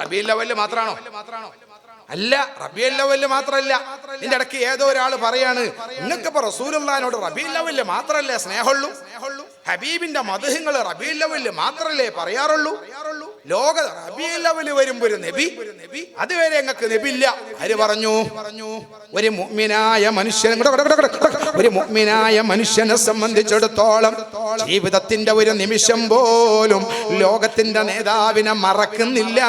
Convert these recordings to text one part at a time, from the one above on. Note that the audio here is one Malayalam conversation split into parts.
റബീൽ ലവൽ മാത്രമാണോ അല്ല റബിയൽ ലവൽ മാത്രല്ല. ഇതിന്റെ ഇടയ്ക്ക് ഏതോ ഒരാൾ പറയാണ് നിങ്ങൾക്ക് ഇപ്പൊ റബിയൽ ലവൽ മാത്രല്ലേ സ്നേഹമുള്ളൂ? ഹബീബിന്റെ മധുഹങ്ങൾ റബിയൽ ലവൽ മാത്രല്ലേ പറയാറുള്ളൂ? ലോക റബിയൽ ലവൽ വരുമ്പോ ഒരു നബി അതുവരെ ഞങ്ങൾക്ക് നബില്ല. ആര് പറഞ്ഞു? പറഞ്ഞു ഒരു മുഅ്മിനായ മനുഷ്യൻ. ഒരു മുഗ്മിനായ മനുഷ്യനെ സംബന്ധിച്ചിടത്തോളം ജീവിതത്തിന്റെ ഒരു നിമിഷം പോലും ലോകത്തിന്റെ നേതാവിനെ മറക്കുന്നില്ല.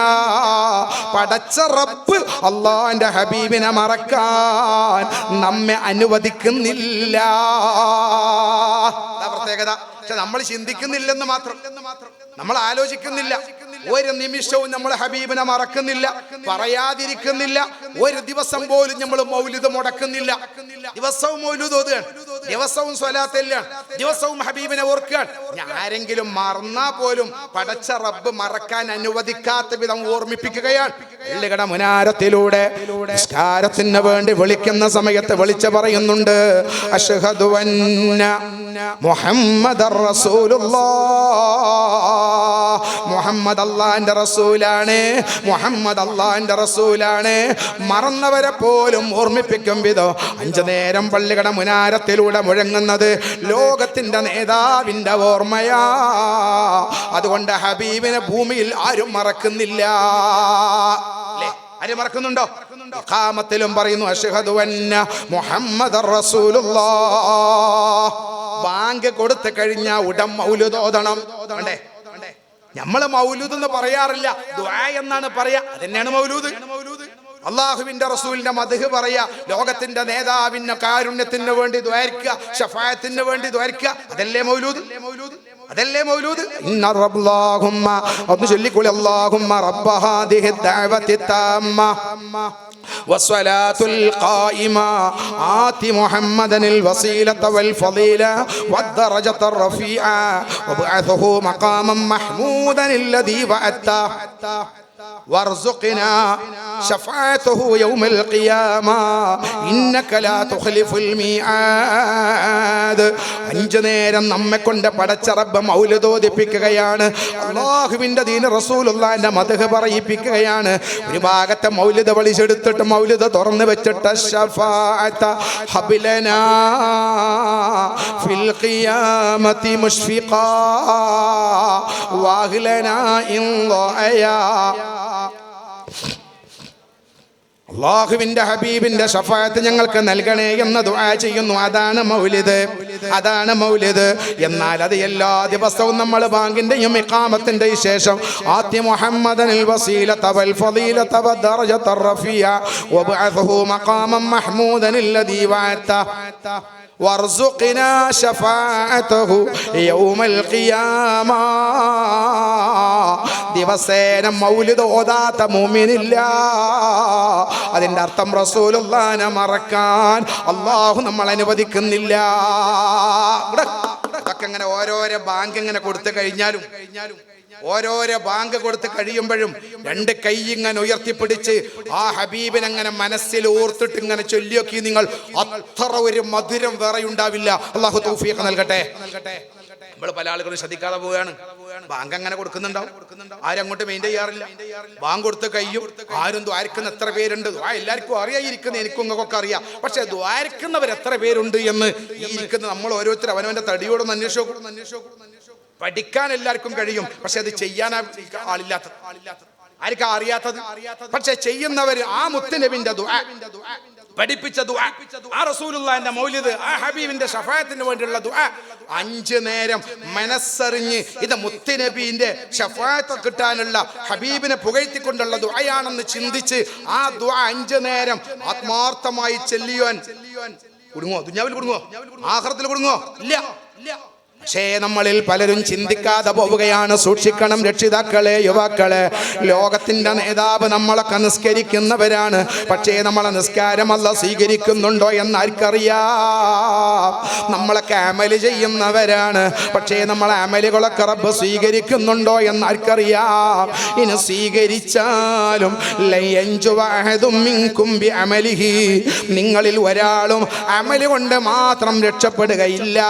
പടച്ച റബ്ബ് അള്ളാന്റെ ഹബീബിനെ മറക്കാൻ നമ്മെ അനുവദിക്കുന്നില്ല. പ്രത്യേകത. പക്ഷെ നമ്മൾ ചിന്തിക്കുന്നില്ലെന്ന് മാത്രം. നമ്മൾ ആലോചിക്കുന്നില്ല. ഒരു നിമിഷവും നമ്മൾ ഹബീബിനെ മറക്കുന്നില്ല പറയാതിരിക്കുന്നില്ല. ഒരു ദിവസം പോലും നമ്മൾ മൗലിദ് മുടക്കുന്നില്ല. ദിവസവും മൗലിദ് ഓതുകയാണ്. ദിവസവും സ്വലാത്തെല്ലാണ് ദിവസവും ഹബീബിനെ ഓർക്കുകയാണ് ആരെങ്കിലും മറന്നാ പോലും പടച്ച റബ്ബ് മറക്കാൻ അനുവദിക്കാത്ത വിധം ഓർമ്മിപ്പിക്കുകയാണ്. പള്ളികട മുനാരത്തിലൂടെ നിസ്കാരത്തിന് വേണ്ടി വിളിക്കുന്ന സമയത്ത് വിളിച്ച പറയുന്നുണ്ട് മുഹമ്മദ് മുഹമ്മദ് അള്ളാന്റെ റസൂലാണ് മുഹമ്മദ് അള്ളാന്റെ റസൂലാണ്. മറന്നവരെ പോലും ഓർമ്മിപ്പിക്കും വിധം. അഞ്ചു നേരം പള്ളികട മുനാരത്തിലൂടെ മുഴങ്ങുന്നത് ലോകത്തിന്റെ നേതാവിന്റെ ഓർമ്മയാ. അതുകൊണ്ട് ഹബീബിനെ ഭൂമിയിൽ ആരും മറക്കുന്നില്ല. ല്ലേ? ആരും മറക്കുന്നുണ്ടോ? കാമത്തിലും പറയുന്നു അഷ്ഹദു അന്ന മുഹമ്മദ് റസൂലുള്ള. ബാങ്ക് കൊടുത്തു കഴിഞ്ഞ ഉടൻ മൗലുതോതണം നമ്മൾ മൗലൂദ് എന്ന് പറയാറില്ല. ദുആ എന്നാണ് പറയാ. അതന്നെയാണ് മൗലൂദ്. അള്ളാഹുവിന്റെ റസൂലിന്റെ മധു പറയാ ലോകത്തിന്റെ നേതാവിന്റെ കാരുണ്യത്തിന് വേണ്ടി ദ്വാരിക്കുക ഷഫായത്തിന് വേണ്ടി ദ്വാരിക്കുക അതല്ലേ മൗലൂദ് അതല്ലേ മൗലൂദ് ഇന്ന റബ്ബല്ലാഹുമ്മ ഒന്ന് ചൊല്ലിക്കൂടി അല്ലാഹുമ്മ റബ്ബ ഹാദിഹി ദഅവതി താമ്മ والصلاة القائمة آت محمدا الوسيلة والفضيلة والدرجة الرفيعة وابعثه مقاما محمودا الذي وعدته وارزقنا شفاعته يوم القيامة إنك لا تخلف الميعاد അഞ്ചു നേരം നമ്മെ കൊണ്ട് പടച്ച റബ്ബ് മൗലതോദിപ്പിക്കുകയാണ് അള്ളാഹുവിന്റെ ദീന റസൂലുള്ളാന്റെ മതഹ് പറയിപ്പിക്കുകയാണ് ഒരു ഭാഗത്തെ മൗലിത വലിച്ചെടുത്തിട്ട് മൗലിത തുറന്നു വെച്ചിട്ട് ശഫാഅത്ത ഹബിലനാ ഫിൽ ഖിയാമത്തി മുഷ്ഫിഖാ വാഹ്ലനാ ഇൻ ളഅയാ അള്ളാഹുവിന്റെ ഹബീബിന്റെ ഷഫായത്ത് ഞങ്ങൾക്ക് നൽകണേ എന്ന് ദുആ ചെയ്യുന്നു അതാണ് മൗലിദ് അതാണ് മൗലിദ് എന്നാൽ അത് എല്ലാ ദിവസവും നമ്മൾ ബാങ്കിന്റെയും ഇഖാമത്തിന്റെ ശേഷം ആദ്യ മുഹമ്മദനിൽ വസീലത വൽ ഫളീലത വദറജത റഫിയ വബഅഥഹു മഖാമൻ മഹ്മൂദൻ الذي വഅത്ത وارزقنا شفاعته يوم القيامة ദിവസേന മൗലിദ് ഓതാത്ത മൂമിനില്ല. അതിന്റെ അർത്ഥം റസൂലുള്ളാനെ മറക്കാൻ അള്ളാഹു നമ്മൾ അനുവദിക്കുന്നില്ല. അങ്ങനെ ഓരോരോ ബാങ്ക് ഇങ്ങനെ കൊടുത്തു കഴിഞ്ഞാലും കഴിഞ്ഞാലും ഓരോരോ ബാങ്ക് കൊടുത്ത് കഴിയുമ്പോഴും രണ്ട് കൈ ഇങ്ങനെ ഉയർത്തിപ്പിടിച്ച് ആ ഹബീബിനെ അങ്ങനെ മനസ്സിൽ ഓർത്തിട്ട് ഇങ്ങനെ ചൊല്ലിയൊക്കെ നിങ്ങൾ അത്ര ഒരു മധുരം വേറെ ഉണ്ടാവില്ല. അള്ളാഹു തൗഫീഖ് നൽകട്ടെ. നമ്മൾ പല ആളുകളും ശ്രദ്ധിക്കാതെ പോവുകയാണ്. ബാങ്ക് അങ്ങനെ കൊടുക്കുന്നുണ്ടാവും. ആരും അങ്ങോട്ട് ചെയ്യാറില്ല. ബാങ്ക് കൊടുത്ത് കഴിയും ആരും ദ്വാരക്കുന്ന എത്ര പേരുണ്ട്? ആ എല്ലാവർക്കും അറിയാതിരിക്കുന്ന എനിക്കും നിങ്ങൾക്കൊക്കെ അറിയാം. പക്ഷെ ദ്വാരക്കുന്നവർ എത്ര പേരുണ്ട് എന്ന് ഈ ഇരിക്കുന്ന നമ്മൾ ഓരോരുത്തർ അവനവന്റെ തടിയോടൊന്ന് അന്വേഷിക്കും പഠിക്കാൻ എല്ലാവർക്കും കഴിയും. പക്ഷെ അത് ചെയ്യാൻ ആളില്ലാത്ത ആർക്കാ അറിയാത്തത്? പക്ഷെ ചെയ്യുന്നവർ ആ മുത്തുനബിന്റെ ദുആ. പഠിപ്പിച്ച ദുആ. ആ റസൂലുള്ളാഹിന്റെ മൗലിദ് ആ ഹബീബിന്റെ ഷഫായത്തിന് വേണ്ടിയുള്ള ദുആ. അഞ്ച് നേരം മനസ്സറിഞ്ഞ് ഇത് മുത്തിനബീന്റെ ഷഫായത്ത് കിട്ടാനുള്ള ഹബീബിനെ പുകഴ്ത്തിക്കൊണ്ടുള്ള ദുആയാണെന്ന് ചിന്തിച്ച് ആ ദുആ അഞ്ച് നേരം ആത്മാർത്ഥമായി ചെല്ലിയോൻ. കുടുങ്ങോ ദുഞ്ഞാവിൽ കുടുങ്ങോ ആഹ്റത്തിൽ കുടുങ്ങോ ഇല്ല ഇല്ല. പക്ഷേ നമ്മളിൽ പലരും ചിന്തിക്കാതെ പോവുകയാണ്. സൂക്ഷിക്കണം രക്ഷിതാക്കളെ യുവാക്കളെ. ലോകത്തിന്റെ നേതാവ് നമ്മളൊക്കെ നിസ്കരിക്കുന്നവരാണ്. പക്ഷേ നമ്മളെ നിസ്കാരമല്ല സ്വീകരിക്കുന്നുണ്ടോ എന്ന് ആർക്കറിയാം നമ്മളൊക്കെ അമൽ ചെയ്യുന്നവരാണ്. പക്ഷേ നമ്മളെ അമലുകളൊക്കെ റബ്ബ് സ്വീകരിക്കുന്നുണ്ടോ എന്ന് ആർക്കറിയാം ഇനി സ്വീകരിച്ചാലും അമലിഹി. നിങ്ങളിൽ ഒരാളും അമൽ കൊണ്ട് മാത്രം രക്ഷപ്പെടുകയില്ല.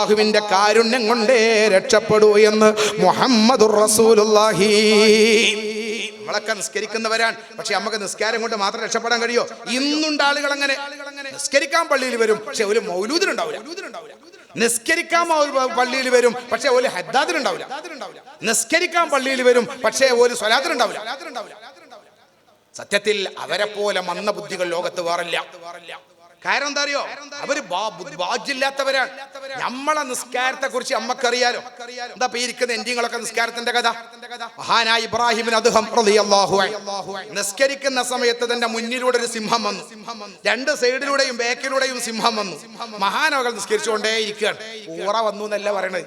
അള്ളാഹുവിന്റെ കാരുണ്യം കൊണ്ടേ രക്ഷപ്പെടൂ എന്ന് മുഹമ്മദ് റസൂലുള്ളാഹി. നമ്മളൊക്കെ നിസ്കരിക്കുന്നവരാണ്. പക്ഷെ നമുക്ക് നിസ്കാരം കൊണ്ട് മാത്രം രക്ഷപ്പെടാൻ കഴിയോ? ഇന്നുണ്ട് ആളുകൾ അങ്ങനെ നിസ്കരിക്കാൻ പള്ളിയിൽ വരും പക്ഷെ ഒരു മൗലൂദിനുണ്ടാവില്ല. നിസ്കരിക്കാൻ പള്ളിയിൽ വരും പക്ഷെ ഒരു ഹദ്ദാദിനുണ്ടാവില്ല. നിസ്കരിക്കാൻ പള്ളിയിൽ വരും പക്ഷേ ഒരു സ്വലാത്തിനുണ്ടാവില്ല. സത്യത്തിൽ അവരെ പോലെ മന്ദബുദ്ധികൾ ലോകത്ത് വേറില്ല. കാരണം എന്താ അറിയോ? അവർ ബാജില്ലാത്തവരാണ് നമ്മളെ നിസ്കാരത്തെ കുറിച്ച് നമ്മക്കറിയാലോ എന്താ ഇരിക്കുന്ന എൻഡിങ്ങളൊക്കെ നിസ്കാരത്തിന്റെ കഥ? മഹാനായ ഇബ്രാഹിമിൻ അദ്ദേഹം നിസ്കരിക്കുന്ന സമയത്ത് തന്റെ മുന്നിലൂടെ ഒരു സിംഹം വന്നു. രണ്ട് സൈഡിലൂടെയും ബാക്കിലൂടെയും സിംഹം വന്നു. മഹാനവകൾ നിസ്കരിച്ചുകൊണ്ടേ ഇരിക്കുകയാണ് ഊറ വന്നു എന്നല്ല പറയണത്?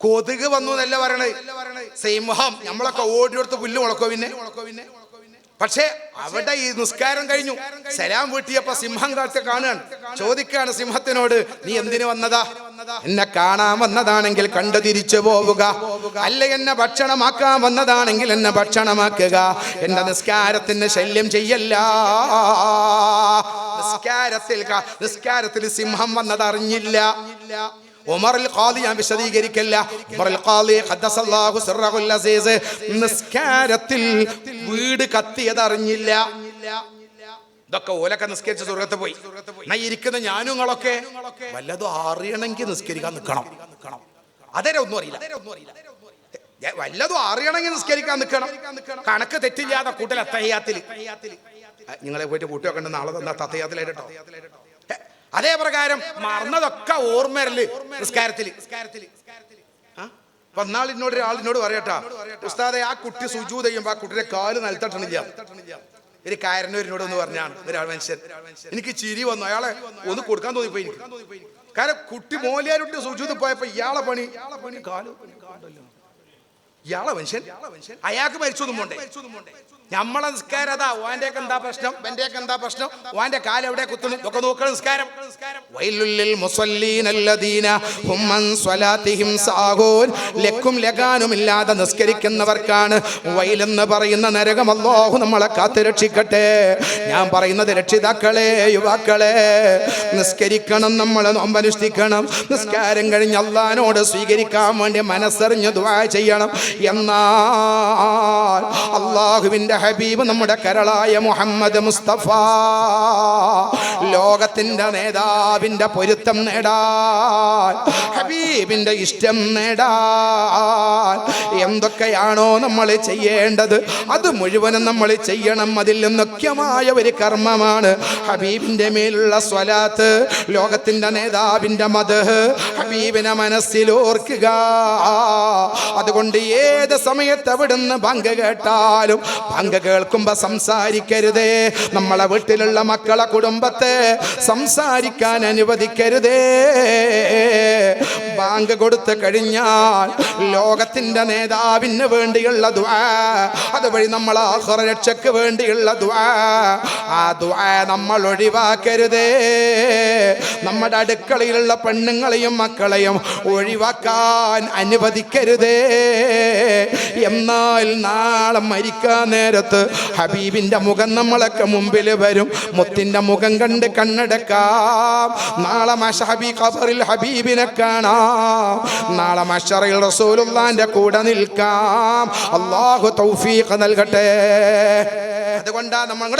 കൊതുക് വന്നു എന്നല്ല പറയണത്? സിംഹം. നമ്മളൊക്കെ ഓടിയെടുത്ത് പുല്ല് മുളക്കോ പിന്നെ? പക്ഷേ അവിടെ ഈ നിസ്കാരം കഴിഞ്ഞു. സലാം വീട്ടിയപ്പോ സിംഹം കാഴ്ച കാണുകയാണ്. ചോദിക്കാണ് സിംഹത്തിനോട് നീ എന്തിനു വന്നതാ? എന്നെ കാണാൻ വന്നതാണെങ്കിൽ കണ്ടു തിരിച്ചു പോവുക. അല്ല എന്നെ ഭക്ഷണമാക്കാൻ വന്നതാണെങ്കിൽ എന്നെ ഭക്ഷണമാക്കുക. എന്റെ നിസ്കാരത്തിന് ശല്യം ചെയ്യല്ല. നിസ്കാരത്തിൽ നിസ്കാരത്തിൽ സിംഹം വന്നത് അറിഞ്ഞില്ല ഉമറുൽ ഖാദി ഞാൻ വിശദീകരിക്കില്ല. ഉമറിൽ ഖാദി ഖദ്ദസല്ലാഹു സിർറഹുൽ അസീസ് നിസ്കാരത്തിൽ വീട് കത്തിയതറിഞ്ഞില്ല. ഇതൊക്കെ ഓലൊക്കെ നിസ്കരിച്ച സ്വർഗത്ത് പോയി. എന്നാ ഇരിക്കുന്ന ഞാനും നിങ്ങളൊക്കെ വല്ലതും അറിയണമെങ്കിൽ നിസ്കരിക്കാൻ നിൽക്കണം. അതരെ ഒന്നും അറിയില്ല. വല്ലതും അറിയണമെങ്കിൽ നിസ്കരിക്കാൻ നിൽക്കണം. കണക്ക് തെറ്റില്ലാതെ കൂട്ടൽ അത്തയ്യാത്തിൽ നിങ്ങളെ പോയിട്ട് കൂട്ടിയൊക്കെ നാളെ തന്നാ തത്തയ്യാത്തിലായിട്ടോ അതേ പ്രകാരം മറന്നതൊക്കെ ഓർമ്മരൽ നിസ്കാരത്തിൽ അപ്പൊ എന്നാൾ എന്നോട് ഒരാൾ എന്നോട് പറയട്ടാ ഉസ്താദെ ആ കുട്ടി സുജൂ ചെയ്യുമ്പോ ആ കുട്ടിയുടെ കാൽ നിലത്തട്ടണില്ല. ഒരു കാരനൂരിനോട് ഒന്ന് പറഞ്ഞാണ് ഒരാൾ മനുഷ്യൻ. എനിക്ക് ചിരി വന്നു. അയാളെ ഒന്ന് കൊടുക്കാൻ തോന്നിപ്പോയി കാരണം കുട്ടി മോലിയാരുട്ടി സുജൂത് പോയപ്പോ ഇയാളെ പണി കാൽ ഇയാളെ മനുഷ്യൻ? അയാൾക്ക് മരിച്ചൊന്നും നമ്മളെ നിസ്കാരം അതാ. ഓന്റെ എന്താ പ്രശ്നം? എന്റെ എന്താ പ്രശ്നം? ഓന്റെ കാൽ എവിടെ കുത്തുന്നു? ഒക്കെ നോക്കണം നിസ്കാരം. വൈലുല്ലിൽ മുസല്ലീനല്ലദീന ഹും അൻ സ്വലാത്തിഹിം സാഹൂൻ ലക്കും ലഗാനുമില്ലാതെ നിസ്കരിക്കുന്നവർക്കാണ് വൈലെന്ന് പറയുന്ന നരകം. അല്ലാഹു നമ്മളെ കാത്തു രക്ഷിക്കട്ടെ. ഞാൻ പറയുന്നത് രക്ഷിതാക്കളെ യുവാക്കളെ നിസ്കരിക്കണം നമ്മൾ നോമ്പനുഷ്ഠിക്കണം. നിസ്കാരം കഴിഞ്ഞ് അള്ളഹാനോട് സ്വീകരിക്കാൻ വേണ്ടി മനസ്സറിഞ്ഞ് ദുആ ചെയ്യണം. എന്നാൽ അള്ളാഹുവിന്റെ ഹബീബ് നമ്മുടെ കരളായ മുഹമ്മദ് മുസ്തഫ. ലോകത്തിന്റെ നേതാവിന്റെ പൊരുത്തം നേടാൻ ഹബീബിന്റെ ഇഷ്ടം നേടാൻ എന്തൊക്കെയാണോ നമ്മൾ ചെയ്യേണ്ടത്? അത് മുഴുവനും നമ്മൾ ചെയ്യണം. അതിൽ മുഖ്യമായ ഒരു കർമ്മമാണ് ഹബീബിന്റെ മേലുള്ള സ്വലാത്ത് ലോകത്തിന്റെ നേതാവിന്റെ മത് ഹബീബിനെ മനസ്സിലോർക്കുക. അതുകൊണ്ട് ഏത് സമയത്ത് അവിടുന്ന് പങ്ക് കേട്ടാലും പങ്ക് കേൾക്കുമ്പോൾ സംസാരിക്കരുതേ. നമ്മളെ വീട്ടിലുള്ള മക്കളെ കുടുംബത്തെ സംസാരിക്കാൻ അനുവദിക്കരുതേ. ബാങ്ക് കൊടുത്തു കഴിഞ്ഞാൽ ലോകത്തിന്റെ നേതാവിന് വേണ്ടിയുള്ള ദുആ. അതുവഴി നമ്മൾ ആഹ്റ രക്ഷയ്ക്ക് വേണ്ടിയുള്ള ദുആ. ആ ദുആ നമ്മൾ ഒഴിവാക്കരുതേ. നമ്മുടെ അടുക്കളയിലുള്ള പെണ്ണുങ്ങളെയും മക്കളെയും ഒഴിവാക്കാൻ അനുവദിക്കരുതേ. എന്നാൽ നാളെ മരിക്കാൻ നേരത്ത് ഹബീബിന്റെ മുഖം നമ്മളൊക്കെ മുമ്പിൽ വരും. മുത്തിന്റെ മുഖം കണ്ട് കണ്ണടക്കാം. നാളെ മഷഹബി ഖബറിൽ ഹബീബിനെ കാണാം. നാളെ മഷറയിൽ റസൂലുള്ളാന്റെ കൂടെ നിൽക്കാം. അള്ളാഹു തൗഫീഖ് നൽകട്ടെ. അതുകൊണ്ടാണ് നമ്മൾ.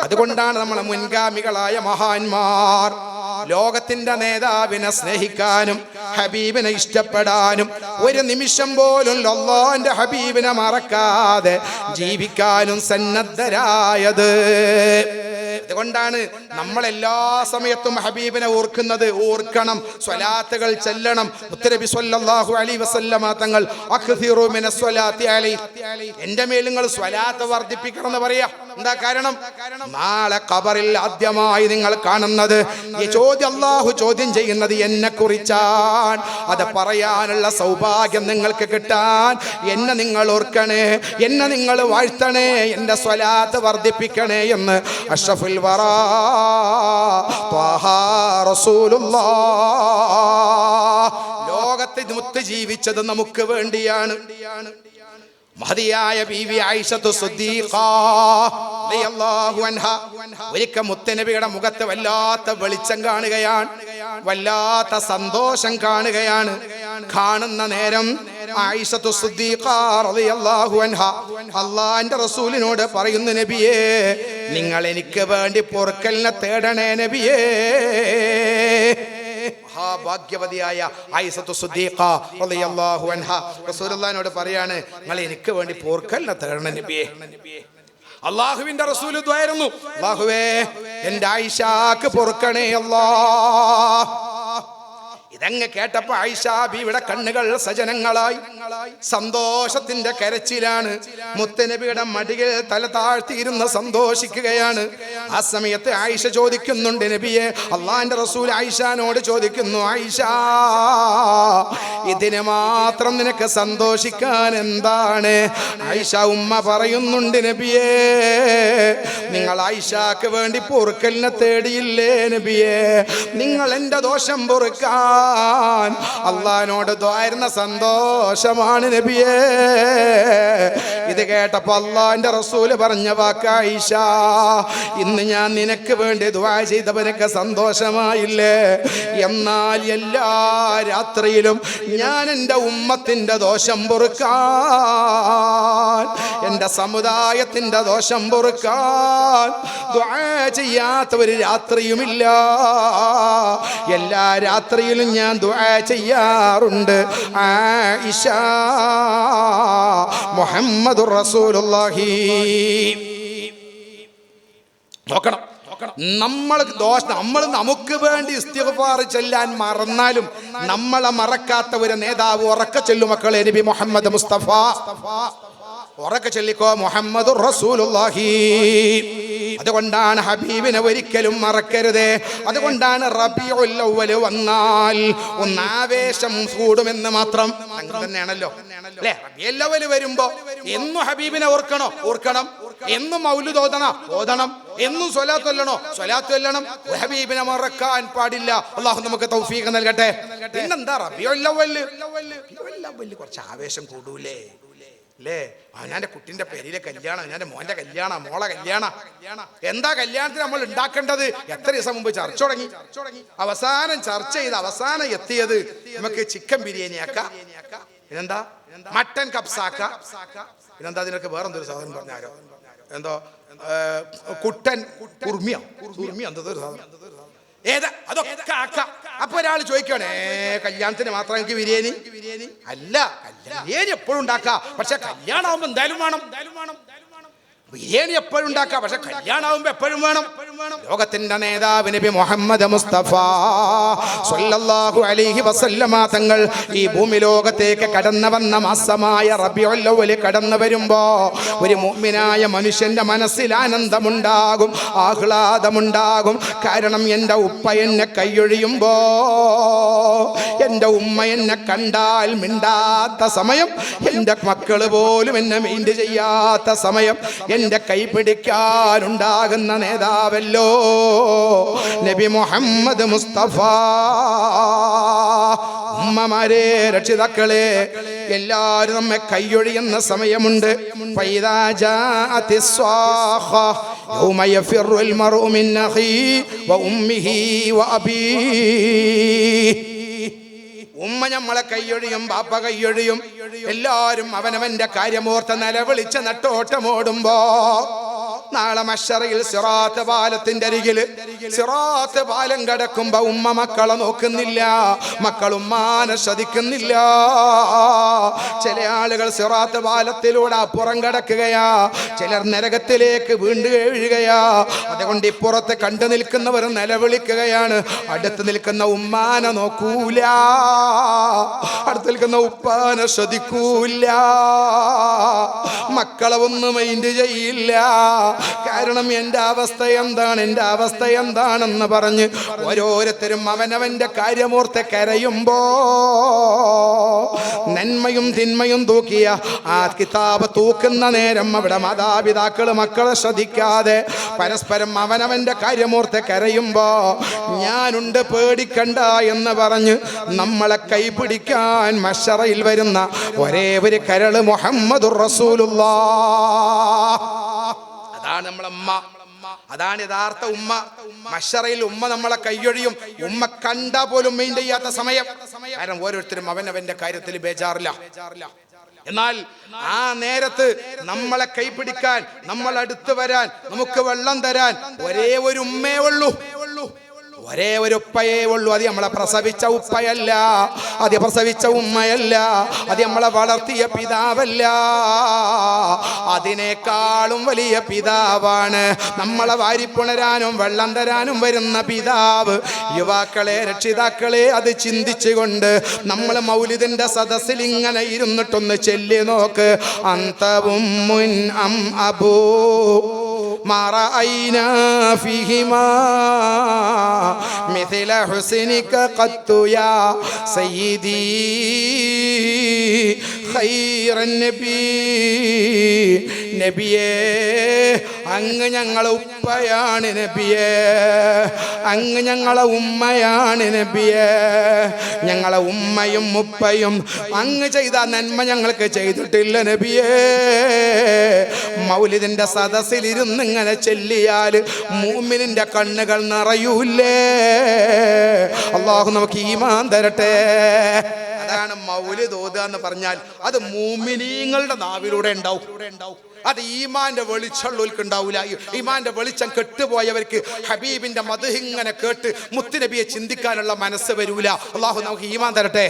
അതുകൊണ്ടാണ് നമ്മളെ മുൻഗാമികളായ മഹാന്മാർ ലോകത്തിന്റെ നേതാവിനെ സ്നേഹിക്കാനും ഹബീബിനെ ഇഷ്ടപ്പെടാനും ഒരു നിമിഷം പോലും ലൊല്ലോന്റെ ഹബീബിനെ മറക്കാതെ ജീവിക്കാനും സന്നദ്ധരായത്. അതുകൊണ്ടാണ് നമ്മൾ എല്ലാ സമയത്തും ഹബീബിനെ ഓർക്കുന്നത്. ഓർക്കണം സ്വലാത്തുകൾ ചെല്ലണം. ഉത്തരബി സ്വല്ലാഹു അലൈഹി വസല്ലമ തങ്ങൾ അക്സിറു മിന സ്വലാത്തി സ്വലാത്ത് വർദ്ധിപ്പിക്കണം എന്ന് പറയാ. എന്താ കാരണം? നാളെ കബറിൽ ആദ്യമായി നിങ്ങൾ കാണുന്നത് ഈ ചോദ്യം അള്ളാഹു ചോദ്യം ചെയ്യുന്നത് എന്നെ കുറിച്ചാണ് അത് പറയാനുള്ള സൗഭാഗ്യം നിങ്ങൾക്ക് കിട്ടാൻ. എന്നെ നിങ്ങൾ ഓർക്കണേ എന്നെ നിങ്ങൾ വാഴ്ത്തണേ എന്റെ സ്വലാത്ത് വർദ്ധിപ്പിക്കണേ എന്ന്. റസൂലുള്ളാഹ് ലോകത്തെ മുത്ത് ജീവിച്ചത് നമുക്ക് വേണ്ടിയാണ്. മഹതിയായ ബീവി ആയിഷത്തു ഒരിക്കൽ മുത്തനബിയുടെ മുഖത്ത് വല്ലാത്ത വെളിച്ചം കാണുകയാണ്. വല്ലാത്ത സന്തോഷം കാണുകയാണ്. കാണുന്ന നേരം ആയിഷത്തു അള്ളാന്റെ റസൂലിനോട് പറയുന്നു നബിയേ നിങ്ങൾ എനിക്ക് വേണ്ടി പൊറുക്കലിനെ തേടണേ നബിയേ. മഹാഭാഗ്യവതിയായ റസൂലുള്ളാഹിനോട് പറയാണ് നിങ്ങൾ എനിക്ക് വേണ്ടി പോർക്കല്ലേ നബിയെ. അള്ളാഹുവിന്റെ റസൂൽ ദ്വായിരുന്നു അള്ളാഹുവേ എന്റെ ആയിഷാക്ക് പൊറുക്കണേ അല്ലാ ഇതങ്ങ് കേട്ടപ്പോ ആയിഷ ബീവിടെ കണ്ണുകൾ സജനങ്ങളായി. സന്തോഷത്തിന്റെ കരച്ചിലാണ്. മുത്തനബിയുടെ മടിയിൽ തല താഴ്ത്തിയിരുന്ന് സന്തോഷിക്കുകയാണ്. ആ സമയത്ത് ആയിഷ ചോദിക്കുന്നുണ്ട് നബിയെ അള്ളാന്റെ റസൂൽ ആയിഷാനോട് ചോദിക്കുന്നു ആയിഷ ഇതിന് മാത്രം നിനക്ക് സന്തോഷിക്കാൻ എന്താണ്? ആയിഷ ഉമ്മ പറയുന്നുണ്ട് നബിയേ നിങ്ങൾ ആയിഷാക്ക് വേണ്ടി പൊറുക്കലിനെ തേടിയില്ലേ നബിയെ? നിങ്ങൾ എന്റെ ദോഷം പൊറുക്കാൻ. അള്ളഹാനോട് ദ്വാരുന്ന സന്തോഷമാണ് നബിയേ. ഇത് കേട്ടപ്പോൾ അള്ളാന്റെ റസൂൽ പറഞ്ഞ വാക്കായിഷ ഇന്ന് ഞാൻ നിനക്ക് വേണ്ടി ദ്വാ ചെയ്തവനൊക്കെ സന്തോഷമായില്ലേ? എന്നാൽ എല്ലാ രാത്രിയിലും ഞാൻ എന്റെ ഉമ്മത്തിന്റെ ദോഷം പൊറുക്കാൻ എന്റെ സമുദായത്തിന്റെ ദോഷം പൊറുക്കാൻ ചെയ്യാത്ത ഒരു രാത്രിയുമില്ല. എല്ലാ രാത്രിയിലും ഞാൻ ദുആ ചെയ്യാറുണ്ട്. ആയിഷ മുഹമ്മദ് റസൂലുള്ളാഹി. നോക്കണം. നമ്മൾ ദോഷ നമ്മൾ നമുക്ക് വേണ്ടി ഇസ്തിഗ്ഫാർ ചെല്ലാൻ മറന്നാലും നമ്മളെ മറക്കാത്ത ഒരു നേതാവ് ഉറക്ക ചെല്ലു മക്കളെ നബി മുഹമ്മദ് മുസ്തഫ. ഉറക്ക ചൊല്ലിക്കോ മുഹമ്മദ് റസൂലുള്ളാഹി. അതുകൊണ്ടാണ് ഹബീബിനെ ഒരിക്കലും മറക്കരുത്. അതുകൊണ്ടാണ് റബിയുൽ വന്നാൽ ഒന്ന് ആവേശം കൂടുമെന്ന് മാത്രം. തന്നെയാണല്ലോ. അല്ലേ? വരുമ്പോ എന്നും ഹബീബിനെ ഓർക്കണോ? ഓർക്കണം. എന്നും മൗലു തോതണ ഓതണം. എന്നും സ്വലാത്ത് സ്വലാത്തൊല്ലണം സ്വലാത്ത് കൊല്ലണം ഹബീബിനെ മറക്കാൻ പാടില്ല. അള്ളാഹു നമുക്ക് തൗഫീഖ് നൽകട്ടെ. പിന്നെന്താ? റബിയുൽ അവ്വൽ കുറച്ച് ആവേശം കൂടൂലേ. അല്ലേ അവനാന്റെ കുട്ടിന്റെ പേരിലെ കല്യാണം അവനാന്റെ മോന്റെ കല്യാണം മോളെ കല്യാണ. എന്താ കല്യാണത്തിന് നമ്മൾ ഉണ്ടാക്കേണ്ടത്? എത്ര ദിവസം മുമ്പ് ചർച്ച തുടങ്ങി. അവസാനം ചർച്ച ചെയ്ത് അവസാനം എത്തിയത് നമുക്ക് ചിക്കൻ ബിരിയാണി ആക്കാം. പിന്നെന്താ? മട്ടൻ കപ്സാക്ക പിന്നെന്താ അതിനൊക്കെ വേറെന്തൊരു സാധനം പറഞ്ഞാലോ എന്തോ? കുട്ടൻ കുർമിയ. കുർമിയ. എന്തോ ഒരു സാധനം. ഏതാ? അതൊക്കെ അപ്പൊ ഒരാൾ ചോദിക്കണേ കല്യാണത്തിന് മാത്രം എനിക്ക് ബിരിയാണി? അല്ല ബിരിയാണി എപ്പോഴും ഉണ്ടാക്കാം. പക്ഷെ കല്യാണം ആവുമ്പോ എന്തായാലും വേണം. ബിരിയാണി എപ്പോഴും ഉണ്ടാക്കാം പക്ഷെ കല്യാണം ആവുമ്പോ എപ്പോഴും വേണം. ലോകത്തിന്റെ നേതാവ് നബി മുഹമ്മദ് മുസ്തഫ സല്ലല്ലാഹു അലൈഹി വസല്ലമ തങ്ങൾ ഈ ഭൂമി ലോകത്തേക്ക് കടന്നു വന്ന മാസമായ റബിയുൽ അവ്വൽ കടന്നു വരുമ്പോ ഒരു മുഅ്മിനായ മനുഷ്യന്റെ മനസ്സിൽ ആനന്ദമുണ്ടാകും ആഹ്ലാദമുണ്ടാകും. കാരണം എന്റെ ഉപ്പ എന്നെ കൈയൊഴിയുമ്പോ എന്റെ ഉമ്മ എന്നെ കണ്ടാൽ മിണ്ടാത്ത സമയം എന്റെ മക്കൾ പോലും എന്നെ മൈൻഡ് ചെയ്യാത്ത സമയം എന്റെ കൈ പിടിക്കാനുണ്ടാകുന്ന നേതാവല്ലോ നബി മുഹമ്മദ് മുസ്തഫ. ഉമ്മമാരെ രക്ഷിതാക്കളെ എല്ലാവരും നമ്മെ കൈയൊഴിയുന്ന സമയമുണ്ട്. ഉമ്മ നമ്മളെ കൈയൊഴിയും ബാപ്പ കൈയൊഴിയും എല്ലാരും അവനവന്റെ കാര്യമോർത്ത് നിലവിളിച്ച് നട്ടോട്ടമോടുമ്പോ നാളെ മഷറയിൽ സിറാത്ത് പാലത്തിന്റെ അരികിൽ സിറാത്ത് പാലം കടക്കുമ്പോ ഉമ്മ മക്കളെ നോക്കുന്നില്ല. മക്കളും ഉമ്മാനെ ശ്രദ്ധിക്കുന്നില്ല ചില ആളുകൾ സിറാത്ത് പാലത്തിലൂടെ അപ്പുറം കടക്കുകയാ. ചിലർ നരകത്തിലേക്ക് വീണ്ടു വീഴുകയാ. അതുകൊണ്ട് ഇപ്പുറത്ത് കണ്ടു നിൽക്കുന്നവർ നിലവിളിക്കുകയാണ്. അടുത്ത് നിൽക്കുന്ന ഉമ്മാനെ നോക്കൂല. അടുത്ത് നിൽക്കുന്ന ഉപ്പാനെ ശ്രദ്ധിക്കൂല മക്കളെ ഒന്നും മൈൻഡ് ചെയ്യില്ല. കാരണം എന്റെ അവസ്ഥ എന്താണ്? എന്റെ അവസ്ഥ എന്താണെന്ന് പറഞ്ഞ് ഓരോരുത്തരും അവനവന്റെ കാര്യമോർത്ത് കരയുമ്പോ നന്മയും തിന്മയും തൂക്കിയ ആ കിതാബ് തൂക്കുന്ന നേരം അവിടെ മാതാപിതാക്കൾ മക്കളെ ശ്രദ്ധിക്കാതെ പരസ്പരം അവനവന്റെ കാര്യമോർത്ത് കരയുമ്പോ ഞാനുണ്ട് പേടിക്കണ്ട എന്ന് പറഞ്ഞ് നമ്മളെ കൈപിടിക്കാൻ മഷറയിൽ വരുന്ന ഒരേ ഒരു കരൾ മുഹമ്മദ് റസൂലുള്ള. അതാണ് നമ്മളമ്മ അതാണ് യഥാർത്ഥ ഉമ്മ. മഷറയിൽ ഉമ്മ നമ്മളെ കൈയൊഴിയും. ഉമ്മ കണ്ട പോലും മെയിൻ ചെയ്യാത്ത സമയം. കാരണം ഓരോരുത്തരും അവനവന്റെ കാര്യത്തിൽ ബേജാറില്ല. എന്നാൽ ആ നേരത്ത് നമ്മളെ കൈപിടിക്കാൻ നമ്മൾ അടുത്ത് വരാൻ നമുക്ക് വെള്ളം തരാൻ ഒരേ ഒരു ഉമ്മേ ഉള്ളൂ. ഒരേ ഒരു ഉപ്പയേ ഉള്ളൂ. അത് നമ്മളെ പ്രസവിച്ച ഉപ്പയല്ല. അത് പ്രസവിച്ച ഉമ്മയല്ല. അത് നമ്മളെ വളർത്തിയ പിതാവല്ല. അതിനേക്കാളും വലിയ പിതാവാണ് നമ്മളെ വാരിപ്പുണരാനും വെള്ളം തരാനും വരുന്ന പിതാവ്. യുവാക്കളെ രക്ഷിതാക്കളെ അത് ചിന്തിച്ചുകൊണ്ട് നമ്മൾ മൗലിദിന്റെ സദസ്സിൽ ഇങ്ങനെ ഇരുന്നിട്ടൊന്ന് ചെല്ലി നോക്ക്. അന്തവും മുൻ അം അബൂ. ما رأينا فيهما. مثل حسنك قط يا سيدي. خير النبي. نبيه അങ്ങ് ഞങ്ങളെ ഉപ്പയാണ് നബിയേ. അങ്ങ് ഞങ്ങളെ ഉമ്മയാണ് നബിയേ. ഞങ്ങളെ ഉമ്മയും ഉപ്പയും അങ്ങ് ചെയ്ത നന്മ ഞങ്ങൾക്ക് ചെയ്തിട്ടില്ല നബിയേ. മൗലിദിന്റെ സദസ്സിൽ ഇരുന്ന് ഇങ്ങനെ ചെല്ലിയാൽ മൂമിനിന്റെ കണ്ണുകൾ നിറയൂല്ലേ അള്ളാഹു നമുക്ക് ഈമാൻ തരട്ടെ. അതാണ് മൗലി ഓതുക എന്ന് പറഞ്ഞാൽ അത് മൂമിനീങ്ങളുടെ നാവിലൂടെ ഉണ്ടാവും. അത് ഈമാന്റെ വെളിച്ചമുള്ളവർക്ക് ഉണ്ടാവില്ല ഈമാന്റെ വെളിച്ചം കെട്ടുപോയവർക്ക് ഹബീബിന്റെ മത ഇങ്ങനെ കേട്ട് മുത്തുനബിയെ ചിന്തിക്കാനുള്ള മനസ്സ് വരൂല. അള്ളാഹു നമുക്ക് ഈമാൻ തരട്ടെ?